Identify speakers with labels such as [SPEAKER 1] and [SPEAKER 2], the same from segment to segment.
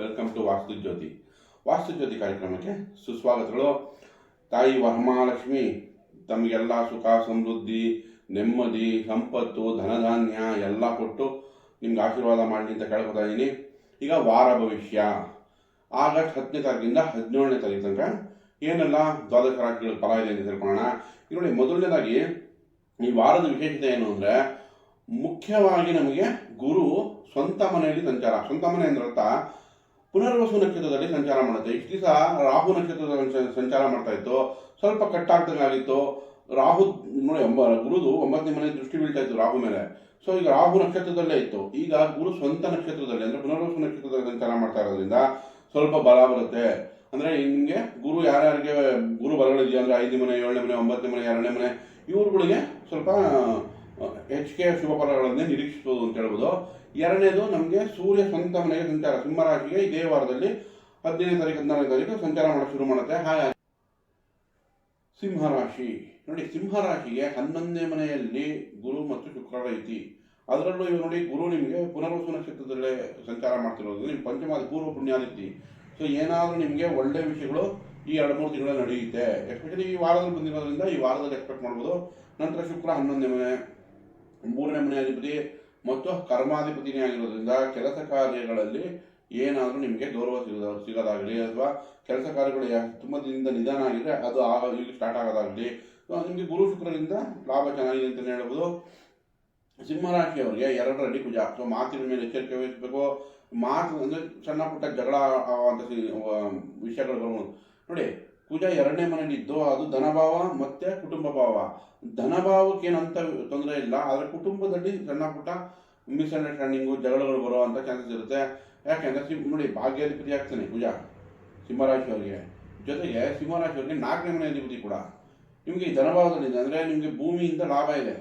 [SPEAKER 1] Welcome to ವಾಸ್ತು ಜ್ಯೋತಿ ವಾಸ್ತು ಜ್ಯೋತಿ ಕಾರ್ಯಕ್ರಮಕ್ಕೆ ಸುಸ್ವಾಗತಗಳು. ತಾಯಿ ವರಮಹಾಲಕ್ಷ್ಮಿ ತಮಗೆಲ್ಲ ಸುಖ, ಸಮೃದ್ಧಿ, ನೆಮ್ಮದಿ, ಸಂಪತ್ತು, ಧನಧಾನ್ಯ ಎಲ್ಲ ಕೊಟ್ಟು ನಿಮ್ಗೆ ಆಶೀರ್ವಾದ ಮಾಡಲಿ ಅಂತ ಕೇಳ್ಕೊತಾ ಇದ್ದೀನಿ ಈಗ ವಾರ ಭವಿಷ್ಯ. ಆಗಸ್ಟ್ ಹತ್ತನೇ ತಾರೀಕಿಂದ ಹದಿನೇಳನೇ ತಾರೀಕು ತನಕ ಏನೆಲ್ಲ ದ್ವಾದಶ ರಾಶಿಗಳ ಫಲ ಇದೆ ಅಂತ ತಿಳ್ಕೊಳ್ಳೋಣ. ಈಗ ನೋಡಿ ಮೊದಲನೇದಾಗಿ ಈ ವಾರದ ವಿಶೇಷತೆ ಏನು ಅಂದರೆ ಮುಖ್ಯವಾಗಿ ನಮಗೆ ಗುರು ಸ್ವಂತ ಮನೆಯಲ್ಲಿ ಸಂಚಾರ. ಸ್ವಂತ ಮನೆ ಅಂದ್ರೆ ಪುನರ್ವಸು ನಕ್ಷತ್ರದಲ್ಲಿ ಸಂಚಾರ ಮಾಡುತ್ತೆ. ಇಷ್ಟು ದಿವಸ ರಾಹು ನಕ್ಷತ್ರದಲ್ಲಿ ಸಂಚಾರ ಮಾಡ್ತಾ ಇತ್ತು. ಸ್ವಲ್ಪ ಕಟ್ಟಾಗ್ದಂಗಾಗಿತ್ತು ರಾಹು, ನೋಡಿ, ಒಂಬ, ಗುರುದು ಒಂಬತ್ತನೇ ಮನೆ ದೃಷ್ಟಿ ಬೀಳ್ತಾ ಇತ್ತು ರಾಹು ಮೇಲೆ. ಸೊ ಈಗ ರಾಹು ನಕ್ಷತ್ರದಲ್ಲೇ ಇತ್ತು. ಈಗ ಗುರು ಸ್ವಂತ ನಕ್ಷತ್ರದಲ್ಲಿ, ಅಂದರೆ ಪುನರ್ವಸು ನಕ್ಷತ್ರದಲ್ಲಿ ಸಂಚಾರ ಮಾಡ್ತಾ ಇರೋದ್ರಿಂದ ಸ್ವಲ್ಪ ಬಲ ಬರುತ್ತೆ. ಅಂದರೆ ನಿಮಗೆ ಗುರು ಯಾರ್ಯಾರಿಗೆ, ಗುರು ಬಲಗಳಿದೆಯಾ, ಅಂದರೆ ಐದನೇ ಮನೆ, ಏಳನೇ ಮನೆ, ಒಂಬತ್ತನೇ ಮನೆ, ಎರಡನೇ ಮನೆ, ಇವ್ರುಗಳಿಗೆ ಸ್ವಲ್ಪ ಹೆಚ್ಚಿಗೆ ಶುಭ ಫಲಗಳನ್ನೇ ನಿರೀಕ್ಷಿಸಬಹುದು ಅಂತ ಹೇಳ್ಬೋದು. ಎರಡನೇದು ನಮಗೆ ಸೂರ್ಯ ಸ್ವಂತ ಮನೆಗೆ ಸಂಚಾರ ಸಿಂಹರಾಶಿಗೆ ಇದೇ ವಾರದಲ್ಲಿ ಹದಿನೈದನೇ ತಾರೀಕು, ಹದಿನಾರನೇ ತಾರೀಕು ಸಂಚಾರ ಮಾಡಲು ಶುರು ಮಾಡುತ್ತೆ. ಹಾಗಾಗಿ ಸಿಂಹರಾಶಿ ನೋಡಿ ಸಿಂಹರಾಶಿಗೆ ಹನ್ನೊಂದನೇ ಮನೆಯಲ್ಲಿ ಗುರು ಮತ್ತು ಶುಕ್ರ ಐತಿ ಅದರಲ್ಲೂ ಇವಾಗ ನೋಡಿ, ಗುರು ನಿಮಗೆ ಪುನರ್ವಸು ನಕ್ಷತ್ರದಲ್ಲೇ ಸಂಚಾರ ಮಾಡ್ತಿರೋದು. ನಿಮ್ಮ ಪಂಚಮಾದ ಪೂರ್ವ ಪುಣ್ಯಾನಿತಿ ಸೊ ಏನಾದರೂ ನಿಮಗೆ ಒಳ್ಳೆ ವಿಷಯಗಳು ಈ ಎರಡು ಮೂರು ತಿಂಗಳಲ್ಲಿ ನಡೆಯುತ್ತೆ. ಎಸ್ಪೆಷಲಿ ಈ ವಾರದಲ್ಲಿ ಬಂದಿರೋದ್ರಿಂದ ಈ ವಾರದಲ್ಲಿ ಎಕ್ಸ್ಪೆಕ್ಟ್ ಮಾಡ್ಬೋದು. ನಂತರ ಶುಕ್ರ ಹನ್ನೊಂದನೇ ಮನೆ. ಮೂರನೇ ಮನೆ ಮತ್ತು ಕರ್ಮಾಧಿಪತಿನೇ ಆಗಿರೋದ್ರಿಂದ ಕೆಲಸ ಕಾರ್ಯಗಳಲ್ಲಿ ಏನಾದರೂ ನಿಮಗೆ ಗೌರವ ಸಿಗದ, ಸಿಗೋದಾಗಲಿ ಅಥವಾ ಕೆಲಸ ಕಾರ್ಯಗಳು ತುಂಬ ದಿನದಿಂದ ನಿಧಾನ ಆಗಿದ್ರೆ ಅದು ಆಗ ಈಗ ಸ್ಟಾರ್ಟ್ ಆಗೋದಾಗಲಿ. ನಿಮಗೆ ಗುರು ಶುಕ್ರರಿಂದ ಲಾಭ ಚೆನ್ನಾಗಿದೆ ಅಂತಲೇ ಹೇಳ್ಬೋದು. ಸಿಂಹರಾಶಿಯವರಿಗೆ ಎರಡರಲ್ಲಿ ಕುಜ. ಸೊ ಮಾತಿನ ಮೇಲೆ ಎಚ್ಚರಿಕೆ ವಹಿಸಬೇಕು. ಮಾತು ಅಂದರೆ ಸಣ್ಣ ಪುಟ್ಟ ಜಗಳ ಆಗುವಂಥ ವಿಷಯಗಳು ಬರ್ಬೋದು. ನೋಡಿ ಕುಜ ಎರಡನೇ ಮನೆ ಇದ್ದು ಅದು ಧನಭಾವ ಮತ್ತೆ ಕುಟುಂಬ ಭಾವ. ಧನಭಾವಕ್ಕೆ ಏನಂತ ತೊಂದರೆ ಇಲ್ಲ, ಆದರೆ ಕುಟುಂಬದಲ್ಲಿ ಸಣ್ಣ ಪುಟ್ಟ ಮಿಸ್ಅಂಡರ್ಸ್ಟ್ಯಾಂಡಿಂಗು ಜಗಳಗಳು ಅಂತ ಚಾನ್ಸಸ್ ಇರುತ್ತೆ. ಯಾಕೆಂದ್ರೆ ಸಿಂ, ನೋಡಿ ಭಾಗ್ಯಾಧಿಪತಿ ಆಗ್ತಾನೆ ಕುಜ, ಸಿಂಹರಾಶಿಯವರಿಗೆ. ಜೊತೆಗೆ ಸಿಂಹರಾಶಿಯವರಿಗೆ ನಾಲ್ಕನೇ ಮನೆ ಅಧಿಪತಿ ಕೂಡ. ನಿಮಗೆ ಧನಭಾವದಲ್ಲಿದೆ, ಅಂದರೆ ನಿಮಗೆ ಭೂಮಿಯಿಂದ ಲಾಭ ಇದೆ.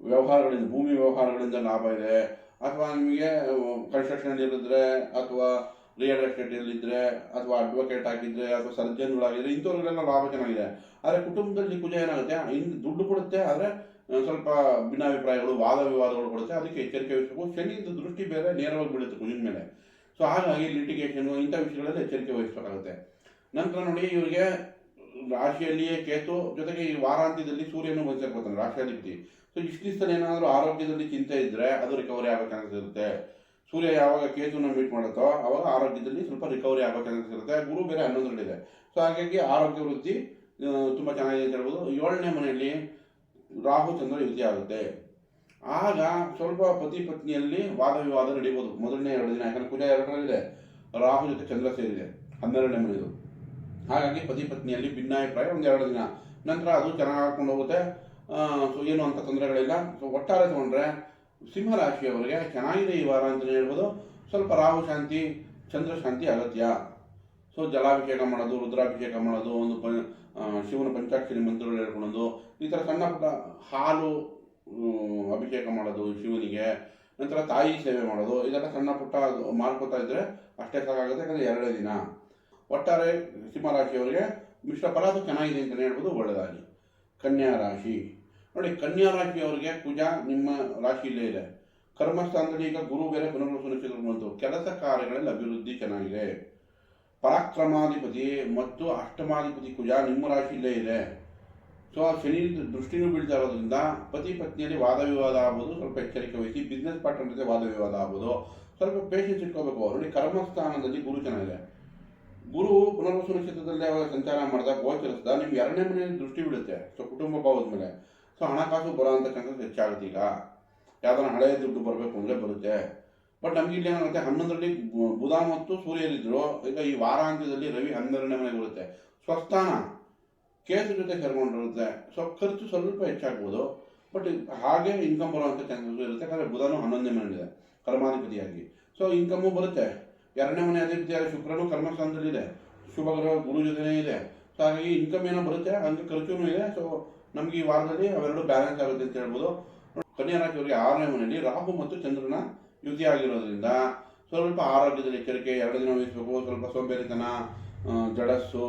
[SPEAKER 1] ವ್ಯವಹಾರಗಳಿಂದ, ಭೂಮಿ ವ್ಯವಹಾರಗಳಿಂದ ಲಾಭ ಇದೆ. ಅಥವಾ ನಿಮಗೆ ಕನ್ಸ್ಟ್ರಕ್ಷನ್ ಇರಿದ್ರೆ, ಅಥವಾ ರಿಯಲ್ ಎಸ್ಟೇಟ್ ಇದ್ರೆ ಅಥವಾ ಅಡ್ವೊಕೇಟ್ ಆಗಿದ್ರೆ ಅಥವಾ ಸರ್ಜನ್ಗಳಾಗಿದ್ರೆ ಇಂಥವ್ರಿಗೆಲ್ಲ ಲಾಭ ಚೆನ್ನಾಗಿದೆ. ಆದರೆ ಕುಟುಂಬದಲ್ಲಿ ಕುಜ ಏನಾಗುತ್ತೆ? ಇನ್ನು ದುಡ್ಡು ಕೊಡುತ್ತೆ, ಆದರೆ ಸ್ವಲ್ಪ ಭಿನ್ನಾಭಿಪ್ರಾಯಗಳು, ವಾದ ವಿವಾದಗಳು ಕೊಡುತ್ತೆ, ಅದಕ್ಕೆ ಎಚ್ಚರಿಕೆ ವಹಿಸಬೇಕು. ಶನಿಯಿಂದ ದೃಷ್ಟಿ ಬೇರೆ, ನೇರವಾಗಿ ಬೀಳುತ್ತೆ ಕುಜಿನ ಮೇಲೆ. ಸೊ ಹಾಗಾಗಿ ಲಿಟಿಗೇಷನ್ ಇಂಥ ವಿಷಯಗಳಲ್ಲಿ ಎಚ್ಚರಿಕೆ ವಹಿಸಬೇಕಾಗುತ್ತೆ. ನಂತರ ನೋಡಿ, ಇವರಿಗೆ ರಾಶಿಯಲ್ಲಿಯೇ ಕೇತು, ಜೊತೆಗೆ ಈ ವಾರಾಂತ್ಯದಲ್ಲಿ ಸೂರ್ಯನು ಬಂದು ಸೇರ್ಕೊತಾನೆ ರಾಶಿಯಾಧಿಪತಿ. ಸೊ ಇಷ್ಟು ದಿವಸದಲ್ಲಿ ಏನಾದರೂ ಆರೋಗ್ಯದಲ್ಲಿ ಚಿಂತೆ ಇದ್ದರೆ ಅದು ರಿಕವರಿ ಆಗೋ ಸೂರ್ಯ ಯಾವಾಗ ಕೇತುನ ಮೀಟ್ ಮಾಡುತ್ತೋ ಆವಾಗ ಆರೋಗ್ಯದಲ್ಲಿ ಸ್ವಲ್ಪ ರಿಕವರಿ ಆಗೋ ಚಾನ್ಸಸ್ ಇರುತ್ತೆ. ಗುರು ಬೇರೆ ಹನ್ನೊಂದರಲ್ಲಿದೆ. ಸೊ ಹಾಗಾಗಿ ಆರೋಗ್ಯ ವೃದ್ಧಿ ತುಂಬ ಚೆನ್ನಾಗಿದೆ ಅಂತ ಹೇಳ್ಬೋದು. ಏಳನೇ ಮನೆಯಲ್ಲಿ ರಾಹು ಚಂದ್ರ ಯುತಿ ಆಗುತ್ತೆ. ಆಗ ಸ್ವಲ್ಪ ಪತಿ ಪತ್ನಿಯಲ್ಲಿ ವಾದ ವಿವಾದ ನಡೀಬೋದು. ಮೊದಲನೇ ಎರಡು ದಿನ, ಯಾಕಂದ್ರೆ ಕುಜ ಎರಡರಲ್ಲಿದೆ. ರಾಹು ಜೊತೆ ಚಂದ್ರ ಸೇರಿದೆ, ಹನ್ನೆರಡನೇ ಮನೆಯದು. ಹಾಗಾಗಿ ಪತಿ ಪತ್ನಿಯಲ್ಲಿ ಭಿನ್ನಾಭಿಪ್ರಾಯ ಒಂದು ಎರಡು ದಿನ. ನಂತರ ಅದು ಚೆನ್ನಾಗಿ ಹಾಕೊಂಡು ಹೋಗುತ್ತೆ. ಸೊ ಏನು ಅಂತ ತೊಂದರೆಗಳಿಲ್ಲ. ಸೊ ಒಟ್ಟಾರೆ ತಗೊಂಡ್ರೆ ಸಿಂಹರಾಶಿಯವರಿಗೆ ಚೆನ್ನಾಗಿದೆ ಈ ವಾರ ಅಂತಲೇ ಹೇಳ್ಬೋದು. ಸ್ವಲ್ಪ ರಾಹು ಶಾಂತಿ, ಚಂದ್ರ ಅಗತ್ಯ. ಸೊ ಜಲಾಭಿಷೇಕ ಮಾಡೋದು, ರುದ್ರಾಭಿಷೇಕ ಮಾಡೋದು, ಒಂದು ಪ ಶಿವನ ಪಂಚಾಕ್ಷರಿ ಮಂತ್ರಗಳು ಹೇಳ್ಕೊಳ್ಳೋದು, ಈ ಥರ ಸಣ್ಣ ಪುಟ್ಟ ಹಾಲು ಅಭಿಷೇಕ ಮಾಡೋದು ಶಿವನಿಗೆ, ನಂತರ ತಾಯಿ ಸೇವೆ ಮಾಡೋದು, ಇದೆಲ್ಲ ಸಣ್ಣ ಪುಟ್ಟ ಮಾಡ್ಕೋತಾ ಇದ್ದರೆ ಅಷ್ಟೇ ಸಾಕಾಗುತ್ತೆ, ಯಾಕಂದರೆ ಎರಡೇ ದಿನ. ಒಟ್ಟಾರೆ ಸಿಂಹರಾಶಿಯವರಿಗೆ ಮಿಶ್ರ ಫಲ ಅದು ಚೆನ್ನಾಗಿದೆ ಅಂತಲೇ ಹೇಳ್ಬೋದು ಒಳ್ಳೆಯದಾಗಿ ಕನ್ಯಾ ರಾಶಿ. ನೋಡಿ, ಕನ್ಯಾ ರಾಶಿಯವರಿಗೆ ಕುಜ ನಿಮ್ಮ ರಾಶಿಯಲ್ಲೇ ಇದೆ. ಕರ್ಮಸ್ಥಾನದಲ್ಲಿ ಈಗ ಗುರು ಬೇರೆ ಪುನರ್ವಸು ನಕ್ಷತ್ರ ಬಂತು. ಕೆಲಸ ಕಾರ್ಯಗಳಲ್ಲಿ ಅಭಿವೃದ್ಧಿ ಚೆನ್ನಾಗಿದೆ. ಪರಾಕ್ರಮಾಧಿಪತಿ ಮತ್ತು ಅಷ್ಟಮಾಧಿಪತಿ ಕುಜ ನಿಮ್ಮ ರಾಶಿಯಲ್ಲೇ ಇದೆ. ಸೊ, ಶನಿ ದೃಷ್ಟಿನೂ ಬೀಳ್ತಾ ಇರೋದ್ರಿಂದ ಪತಿ ಪತ್ನಿಯಲ್ಲಿ ವಾದ ವಿವಾದ ಆಗ್ಬೋದು. ಸ್ವಲ್ಪ ಎಚ್ಚರಿಕೆ ವಹಿಸಿ ಬಿಸ್ನೆಸ್ ಪಾರ್ಟ್ನರ್ ಜೊತೆ ವಾದ ವಿವಾದ ಆಗ್ಬೋದು. ಸ್ವಲ್ಪ ಪೇಷನ್ಸ್ ಇಟ್ಕೋಬೇಕು. ನೋಡಿ, ಕರ್ಮಸ್ಥಾನದಲ್ಲಿ ಗುರು ಚೆನ್ನಾಗಿದೆ. ಗುರು ಪುನರ್ವಸು ಕ್ಷೇತ್ರದಲ್ಲಿ ಅವಾಗ ಸಂಚಾರ ಮಾಡಿದಾಗ ಗೋಚರಿಸಿದ. ನಿಮ್ಗೆ ಎರಡನೇ ಮನೆಯಲ್ಲಿ ದೃಷ್ಟಿ ಬಿಡುತ್ತೆ ಸೊ, ಕುಟುಂಬ ಭಾವದ ಸೊ ಹಣಕಾಸು ಬರೋಂಥ ಅಂತಕ್ಕಂಥದ್ದು ಹೆಚ್ಚಾಗುತ್ತೆ ಈಗ. ಯಾವ್ದಾರ ಹಳೆಯ ದುಡ್ಡು ಬರಬೇಕು ಅಂದರೆ ಬರುತ್ತೆ. ಬಟ್ ನಮ್ಗೆ ಇಲ್ಲಿ ಏನಾಗುತ್ತೆ? ಹನ್ನೊಂದರಲ್ಲಿ ಬುಧ ಮತ್ತು ಸೂರ್ಯರಿದ್ರು. ಈಗ ಈ ವಾರಾಂತ್ಯದಲ್ಲಿ ರವಿ ಹನ್ನೆರಡನೇ ಮನೆಗೆ ಬರುತ್ತೆ. ಸ್ವಸ್ಥಾನ ಕೇಸು ಜೊತೆ ಸೇರ್ಕೊಂಡಿರುತ್ತೆ. ಸೊ ಖರ್ಚು ಸ್ವಲ್ಪ ಹೆಚ್ಚಾಗ್ಬೋದು. ಬಟ್ ಹಾಗೆ ಇನ್ಕಮ್ ಬರುವಂಥ ಚಾನ್ಸಸ್ ಇರುತ್ತೆ. ಯಾಕಂದರೆ ಬುಧನು ಹನ್ನೊಂದನೇ ಮನೆಯಲ್ಲಿದೆ, ಕರ್ಮಾಧಿಪತಿಯಾಗಿ. ಸೊ ಇನ್ಕಮ್ಮು ಬರುತ್ತೆ. ಎರಡನೇ ಮನೆ ಅಧಿಪತಿಯಾದ ಶುಕ್ರನು ಕರ್ಮಸ್ಥಾನದಲ್ಲಿದೆ. ಶುಭ ಗ್ರಹ ಗುರು ಜೊತೆನೇ ಇದೆ. ಹಾಗಾಗಿ ಇನ್ಕಮ್ ಏನೋ ಬರುತ್ತೆ ಹಂಗೆ ಖರ್ಚು ಇದೆ. ಸೊ ನಮ್ಗೆ ಈ ವಾರದಲ್ಲಿ ಅವೆರಡು ಬ್ಯಾಲೆನ್ಸ್ ಆಗುತ್ತೆ ಅಂತ ಹೇಳ್ಬೋದು. ಕನ್ಯಾ ರಾಶಿಯವರಿಗೆ ಆರನೇ ಮನೆಯಲ್ಲಿ ರಾಹು ಮತ್ತು ಚಂದ್ರನ ಯುತಿ ಆಗಿರೋದ್ರಿಂದ ಸ್ವಲ್ಪ ಆರೋಗ್ಯದಲ್ಲಿ ಎಚ್ಚರಿಕೆ, ಎರಡು ದಿನ ವಹಿಸಬೇಕು ಸ್ವಲ್ಪ ಸೋಂಬೇರಿತನ ಜಡಸ್ಸು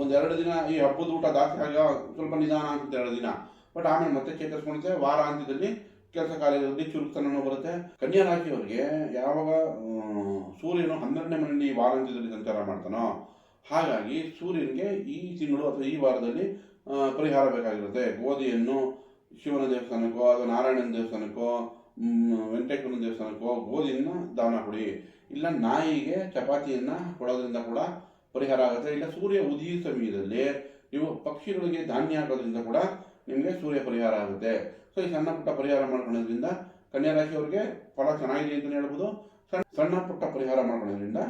[SPEAKER 1] ಒಂದೆರಡು ದಿನ ಈ ಹಬ್ಬದ ಊಟ ಜಾಸ್ತಿ ಆಗ ಸ್ವಲ್ಪ ನಿಧಾನ ಅಂತ ಎರಡು ದಿನ. ಬಟ್ ಆಮೇಲೆ ಮತ್ತೆ ಚೇತರಿಸ್ಕೊಳುತ್ತೆ ವಾರಾಂತ್ಯದಲ್ಲಿ ಕೆಲಸ ಕಾರ್ಯದಲ್ಲಿ ಚುರುಕುತನ ಬರುತ್ತೆ. ಕನ್ಯಾ ರಾಶಿಯವರಿಗೆ ಯಾವಾಗ ಸೂರ್ಯನು ಹನ್ನೆರಡನೇ ಮನೆಯಲ್ಲಿ ವಾರಾಂತ್ಯದಲ್ಲಿ ಸಂಚಾರ ಮಾಡ್ತಾನೋ ಹಾಗಾಗಿ ಸೂರ್ಯನಿಗೆ ಈ ತಿಂಗಳು ಅಥವಾ ಈ ವಾರದಲ್ಲಿ ಪರಿಹಾರ ಬೇಕಾಗಿರುತ್ತೆ. ಗೋಧಿಯನ್ನು ಶಿವನ ದೇವಸ್ಥಾನಕ್ಕೋ ಅಥವಾ ನಾರಾಯಣನ ದೇವಸ್ಥಾನಕ್ಕೋ ವೆಂಕಟೇಶ್ವರನ ದೇವಸ್ಥಾನಕ್ಕೋ ಗೋಧಿಯನ್ನು ದಾನ ಕೊಡಿ. ಇಲ್ಲ ನಾಯಿಗೆ ಚಪಾತಿಯನ್ನು ಕೊಡೋದ್ರಿಂದ ಕೂಡ ಪರಿಹಾರ ಆಗುತ್ತೆ. ಇಲ್ಲ ಸೂರ್ಯ ಉದಯ ಸಮಯದಲ್ಲಿ ನೀವು ಪಕ್ಷಿಗಳಿಗೆ ಧಾನ್ಯ ಹಾಕೋದ್ರಿಂದ ಕೂಡ ನಿಮಗೆ ಸೂರ್ಯ ಪರಿಹಾರ ಆಗುತ್ತೆ. ಸೊ ಈ ಸಣ್ಣ ಪುಟ್ಟ ಪರಿಹಾರ ಮಾಡ್ಕೊಳ್ಳೋದ್ರಿಂದ ಕನ್ಯಾ ರಾಶಿಯವರಿಗೆ ಫಲ ಚೆನ್ನಾಗಿದೆ ಅಂತಲೇ ಹೇಳ್ಬೋದು. ಸಣ್ಣ ಸಣ್ಣ ಪುಟ್ಟ ಪರಿಹಾರ ಮಾಡ್ಕೊಳ್ಳೋದ್ರಿಂದ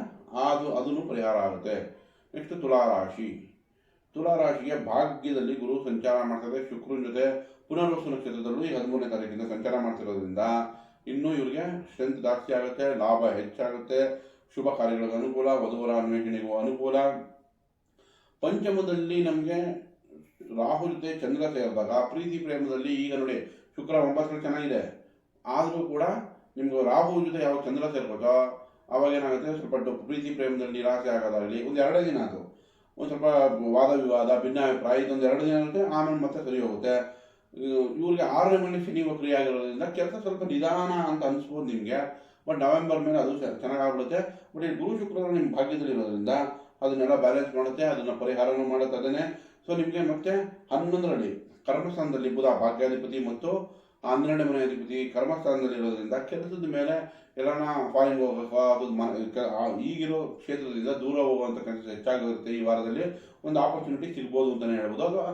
[SPEAKER 1] ಅದು, ಅದನ್ನು ಪರಿಹಾರ ಆಗುತ್ತೆ. ನೆಕ್ಸ್ಟ್ ತುಲಾರಾಶಿ ರಾಶಿ. ತುಲಾ ರಾಶಿಗೆ ಭಾಗ್ಯದಲ್ಲಿ ಗುರು ಸಂಚಾರ ಮಾಡ್ತದೆ, ಶುಕ್ರನ ಜೊತೆ ಪುನರ್ವಸು ನಕ್ಷತ್ರದಲ್ಲೂ ಹದಿಮೂರನೇ ತಾರೀಕಿಂದ ಸಂಚಾರ ಮಾಡ್ತಿರೋದ್ರಿಂದ ಇನ್ನೂ ಇವರಿಗೆ ಸ್ಟ್ರೆಂತ್ ಜಾಸ್ತಿ ಆಗುತ್ತೆ, ಲಾಭ ಹೆಚ್ಚಾಗುತ್ತೆ, ಶುಭ ಕಾರ್ಯಗಳಿಗೆ ಅನುಕೂಲ, ವಧುವರ ಅನ್ವೇಷಣೆಗೂ ಅನುಕೂಲ. ಪಂಚಮದಲ್ಲಿ ನಮಗೆ ರಾಹು ಜೊತೆ ಚಂದ್ರ ಸೇರಿದಾಗ, ಪ್ರೀತಿ ಪ್ರೇಮದಲ್ಲಿ ಈಗ ನೋಡಿ ಶುಕ್ರ ಒಂಬತ್ತು ಚೆನ್ನಾಗಿದೆ. ಆದರೂ ಕೂಡ ನಿಮ್ಗೆ ರಾಹು ಜೊತೆ ಯಾವ ಚಂದ್ರ ಸೇರ್ಬೇಕೋ ಅವಾಗ ಏನಾಗುತ್ತೆ ಸ್ವಲ್ಪ ಪ್ರೀತಿ ಪ್ರೇಮದಲ್ಲಿ ನಿರಾಸೆ ಆಗೋದಾಗಲಿ ಒಂದು ಎರಡೇ ದಿನ ಅದು. ಒಂದು ಸ್ವಲ್ಪ ವಾದ ವಿವಾದ, ಭಿನ್ನಾಭಿಪ್ರಾಯ, ಇದೊಂದು ಎರಡು ದಿನ ಆಗುತ್ತೆ ಆಮೇಲೆ ಮತ್ತೆ ಸರಿ ಹೋಗುತ್ತೆ. ಇವ್- ಇವ್ರಿಗೆ ಆರನೇ ಮನೆ ಶನಿ ವಕ್ರಿ ಆಗಿರೋದ್ರಿಂದ ಕೆಲಸ ಸ್ವಲ್ಪ ನಿಧಾನ ಅಂತ ಅನಿಸ್ಬೋದು ನಿಮಗೆ. ಬಟ್ ನವೆಂಬರ್ ಮೇಲೆ ಅದು ಚೆನ್ನಾಗಿ ಚೆನ್ನಾಗಾಗ್ಬಿಡುತ್ತೆ. ಬಟ್ ಈ ಗುರು ಶುಕ್ರವಾರ ನಿಮ್ಮ ಭಾಗ್ಯದಲ್ಲಿ ಇರೋದ್ರಿಂದ ಅದನ್ನೆಲ್ಲ ಬ್ಯಾಲೆನ್ಸ್ ಮಾಡುತ್ತೆ, ಅದನ್ನು ಪರಿಹಾರನೂ ಮಾಡುತ್ತೆ ಅದನ್ನೇ. ಸೊ ನಿಮಗೆ ಮತ್ತೆ ಹನ್ನೊಂದರಲ್ಲಿ ಕರ್ಮಸ್ಥಾನದಲ್ಲಿ ಬುಧ ಭಾಗ್ಯಾಧಿಪತಿ ಮತ್ತು ಹನ್ನೆರಡನೇ ಮನೆ ಅಧಿಪತಿ ಕರ್ಮಸ್ಥಾನದಲ್ಲಿ ಇರೋದ್ರಿಂದ ಕೆಲಸದ ಮೇಲೆ ಎಲ್ಲಾನ ಫಾರಿನ್ ಹೋಗಬೇಕು ಅದು ಈಗಿರೋ ಕ್ಷೇತ್ರದಿಂದ ದೂರ ಹೋಗುವಂಥ ಕೆಲಸ ಹೆಚ್ಚಾಗಿರುತ್ತೆ ಈ ವಾರದಲ್ಲಿ. ಒಂದು ಆಪರ್ಚುನಿಟಿ ಸಿಗ್ಬೋದು ಅಂತಲೇ ಹೇಳ್ಬೋದು. ಅಥವಾ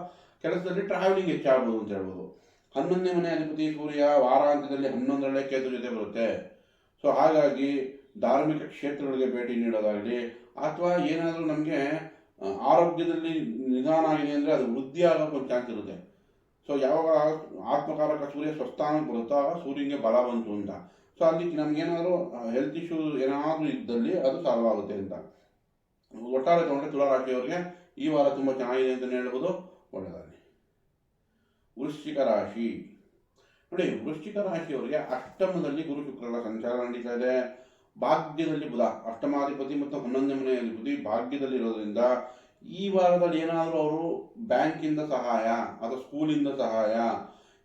[SPEAKER 1] ಕೆಲಸದಲ್ಲಿ ಟ್ರಾವೆಲಿಂಗ್ ಹೆಚ್ಚಾಗ್ಬೋದು ಅಂತ ಹೇಳ್ಬೋದು. ಹನ್ನೊಂದನೇ ಮನೆ ಅಧಿಪತಿ ಸೂರ್ಯ ವಾರಾಂತ್ಯದಲ್ಲಿ ಹನ್ನೊಂದರಲ್ಲೇ ಕೇತು ಜೊತೆ ಬರುತ್ತೆ. ಸೊ ಹಾಗಾಗಿ ಧಾರ್ಮಿಕ ಕ್ಷೇತ್ರಗಳಿಗೆ ಭೇಟಿ ನೀಡೋದಾಗಲಿ ಅಥವಾ ಏನಾದರೂ ನಮಗೆ ಆರೋಗ್ಯದಲ್ಲಿ ನಿಧಾನ ಆಗಿದೆ ಅಂದರೆ ಅದು ವೃದ್ಧಿ ಆಗೋಕ್ಕೆ ಒಂದು ಚಾನ್ಸ್ ಇರುತ್ತೆ. ಸೊ ಯಾವಾಗ ಆತ್ಮಕಾರಕ ಸೂರ್ಯ ಸ್ವಸ್ಥಾನಕ್ಕೆ ಬರುತ್ತೋ ಆಗ ಸೂರ್ಯನಿಗೆ ಬಲ ಬಂತು ಅಂತ. ಸೊ ಅದಕ್ಕೆ ನಮ್ಗೇನಾದರೂ ಹೆಲ್ತ್ ಇಶ್ಯೂ ಏನಾದರೂ ಇದ್ದಲ್ಲಿ ಅದು ಸಾಲ್ವ್ ಆಗುತ್ತೆ ಅಂತ. ಒಟ್ಟಾರೆ ತಗೊಂಡ್ರೆ ತುಲಾರಾಶಿಯವರಿಗೆ ಈ ವಾರ ತುಂಬ ಚೆನ್ನಾಗಿದೆ ಅಂತಲೇ ಹೇಳ್ಬೋದು. ಒಳ್ಳೆಯದಾಗಲಿ ವೃಶ್ಚಿಕ ರಾಶಿ. ನೋಡಿ, ವೃಶ್ಚಿಕ ರಾಶಿಯವರಿಗೆ ಅಷ್ಟಮದಲ್ಲಿ ಗುರು ಶುಕ್ರರ ಸಂಚಾರ ನಡೀತಾ ಇದೆ. ಭಾಗ್ಯದಲ್ಲಿ ಬುಧ, ಅಷ್ಟಮಾಧಿಪತಿ ಮತ್ತು ಹನ್ನೊಂದನೇ ಅಧಿಪತಿ ಭಾಗ್ಯದಲ್ಲಿ ಇರೋದ್ರಿಂದ ಈ ವಾರದಲ್ಲಿ ಏನಾದರೂ ಅವರು ಬ್ಯಾಂಕಿಂದ ಸಹಾಯ ಅಥವಾ ಸ್ಕೂಲಿಂದ ಸಹಾಯ,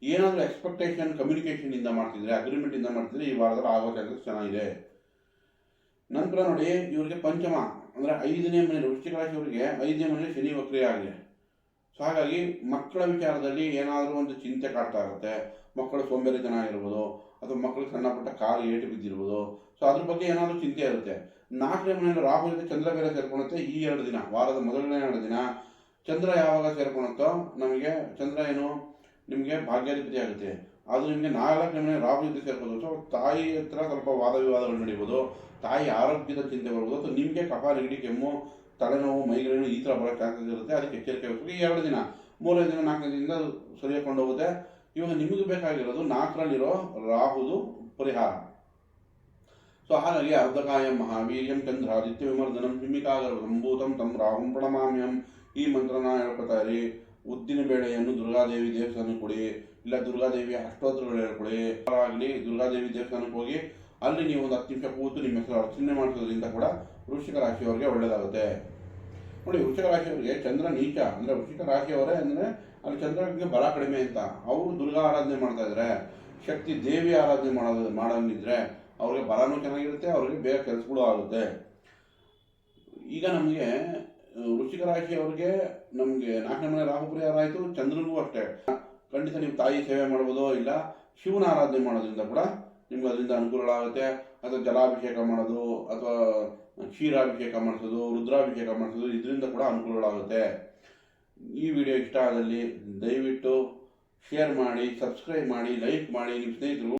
[SPEAKER 1] ಏನಾದರೂ ಎಕ್ಸ್ಪೆಕ್ಟೇಷನ್ ಕಮ್ಯುನಿಕೇಷನಿಂದ ಮಾಡ್ತಿದ್ರೆ ಅಗ್ರಿಮೆಂಟಿಂದ ಮಾಡ್ತಿದ್ರೆ ಈ ವಾರದಲ್ಲಿ ಆಗೋ ಚಾನ್ಸಸ್ ಚೆನ್ನಾಗಿದೆ. ನಂತರ ನೋಡಿ, ಇವರಿಗೆ ಪಂಚಮ, ಅಂದರೆ ಐದನೇ ಮನೆ, ವೃಶ್ಚಿಕ ರಾಶಿಯವರಿಗೆ ಐದನೇ ಮನೆ ಶನಿ ವಕ್ರಿಯ ಆಗಿದೆ. ಸೊ ಹಾಗಾಗಿ ಮಕ್ಕಳ ವಿಚಾರದಲ್ಲಿ ಏನಾದರೂ ಒಂದು ಚಿಂತೆ ಕಾಡ್ತಾ ಇರುತ್ತೆ. ಮಕ್ಕಳು ಸೋಂಬೇರಿತನ ಆಗಿರ್ಬೋದು ಅಥವಾ ಮಕ್ಕಳು ಸಣ್ಣ ಪುಟ್ಟ ಕಾಲು ಏಟು ಬಿದ್ದಿರ್ಬೋದು. ಸೊ ಅದ್ರ ಬಗ್ಗೆ ಏನಾದರೂ ಚಿಂತೆ ಇರುತ್ತೆ. ನಾಲ್ಕನೇ ಮನೆಯಲ್ಲಿ ರಾಹು ಜೊತೆ ಚಂದ್ರ ಬೇರೆ ಸೇರ್ಕೊಳುತ್ತೆ ಈ ಎರಡು ದಿನ, ವಾರದ ಮೊದಲನೇ ಎರಡು ದಿನ. ಚಂದ್ರ ಯಾವಾಗ ಸೇರ್ಕೊಳುತ್ತೋ ನಮಗೆ ಚಂದ್ರ ಏನು ನಿಮಗೆ ಭಾಗ್ಯಾಧಿಪತಿ ಆಗುತ್ತೆ. ಅದು ನಿಮಗೆ ನಾಲ್ಕನೇ ಮನೆ ರಾಹು ಜೊತೆ ಸೇರ್ಬೋದು ಸೊ ತಾಯಿ ಹತ್ರ ಸ್ವಲ್ಪ ವಾದ ವಿವಾದಗಳು ನಡೀಬೋದು. ತಾಯಿ ಆರೋಗ್ಯದ ಚಿಂತೆ ಬರ್ಬೋದು ಅಥವಾ ನಿಮಗೆ ಕಫ, ನೆಗಡಿ, ಕೆಮ್ಮು, ತಲೆನೋವು, ಮೈಗ್ರೇನು ಈ ಥರ ಬರೋ ಚಾನ್ಸಸ್ ಇರುತ್ತೆ. ಅದಕ್ಕೆ ಎಚ್ಚರಿಕೆ ಈ ಎರಡು ದಿನ, ಮೂರನೇ ದಿನ, ನಾಲ್ಕನೇ ದಿನದಿಂದ ಸರಿಯಾಕೊಂಡು ಹೋಗುತ್ತೆ ಇವಾಗ ನಿಮಗೆ ಬೇಕಾಗಿರೋದು ನಾಲ್ಕರಲ್ಲಿರೋ ರಾಹುದು ಪರಿಹಾರ. ಮಹಾವೀರ್ಯಂ ಚಂದ್ರಾದಿತ್ಯ ವಿಮರ್ದನಂ ಹಿಮಿಕಾಗರ ಸಂಭೂತಂ ತಂ ರಾಹುಂ ಪ್ರಣಮಾಮ್ಯಂ ಈ ಮಂತ್ರನ ಹೇಳ್ಕೊತಾರೆ ಉದ್ದಿನ ಬೇಳೆಯನ್ನು ದುರ್ಗಾದೇವಿ ದೇವಸ್ಥಾನಕ್ಕೆ ಕೊಡಿ, ಇಲ್ಲ ದುರ್ಗಾದೇವಿ ಅಷ್ಟೋತ್ತರಗಳು ಹೇಳ್ಕೊಡಿ ಆಗಲಿ, ದುರ್ಗಾದೇವಿ ದೇವಸ್ಥಾನಕ್ಕೆ ಹೋಗಿ, ಅಲ್ಲಿ ನೀವು ಒಂದು ಹತ್ತು ನಿಮಿಷ ಕೂತು ನಿಮ್ಮ ಹೆಸರು ಅರ್ಚನೆ ಮಾಡಿಸೋದ್ರಿಂದ ಕೂಡ ವೃಶ್ಚಿಕ ರಾಶಿಯವರಿಗೆ ಒಳ್ಳೆಯದಾಗುತ್ತೆ. ನೋಡಿ, ವೃಶ್ಚಿಕ ರಾಶಿಯವರಿಗೆ ಚಂದ್ರ ನೀಚ, ಅಂದರೆ ವೃಶ್ಚಿಕ ರಾಶಿಯವರೇ ಅಂದರೆ ಅಲ್ಲಿ ಚಂದ್ರನಿಗೆ ಬಲ ಕಡಿಮೆ ಅಂತ. ಅವರು ದುರ್ಗಾ ಆರಾಧನೆ ಮಾಡ್ತಾ ಇದ್ರೆ, ಶಕ್ತಿ ದೇವಿ ಆರಾಧನೆ ಮಾಡೋದು ಮಾಡೋಂಗಿದ್ರೆ ಅವ್ರಿಗೆ ಬಲನೂ ಚೆನ್ನಾಗಿರುತ್ತೆ, ಅವ್ರಿಗೆ ಬೇಗ ಕೆಲಸಗಳು ಆಗುತ್ತೆ. ಈಗ ನಮಗೆ ವೃಶ್ಚಿಕ ರಾಶಿಯವರಿಗೆ ನಮಗೆ ನಾಲ್ಕನೇ ಮನೆ ರಾಹು ಪರಿಹಾರ ಆಯಿತು ಚಂದ್ರನಿಗೂ ಅಷ್ಟೇ. ಖಂಡಿತ ನೀವು ತಾಯಿ ಸೇವೆ ಮಾಡ್ಬೋದು ಇಲ್ಲ, ಶಿವನ ಆರಾಧನೆ ಮಾಡೋದ್ರಿಂದ ಕೂಡ ನಿಮ್ಗೆ ಅದರಿಂದ ಅನುಕೂಲಗಳಾಗುತ್ತೆ. ಅಥವಾ ಜಲಾಭಿಷೇಕ ಮಾಡೋದು, ಅಥವಾ ಕ್ಷೀರಾಭಿಷೇಕ ಮಾಡಿಸೋದು, ರುದ್ರಾಭಿಷೇಕ ಮಾಡಿಸೋದು, ಇದರಿಂದ ಕೂಡ ಅನುಕೂಲಗಳಾಗುತ್ತೆ. ಈ ವಿಡಿಯೋ ಇಷ್ಟ ಆದಲ್ಲಿ ದಯವಿಟ್ಟು ಶೇರ್ ಮಾಡಿ, ಸಬ್ಸ್ಕ್ರೈಬ್ ಮಾಡಿ, ಲೈಕ್ ಮಾಡಿ, ನಿಮ್ಮ ಸ್ನೇಹಿತರು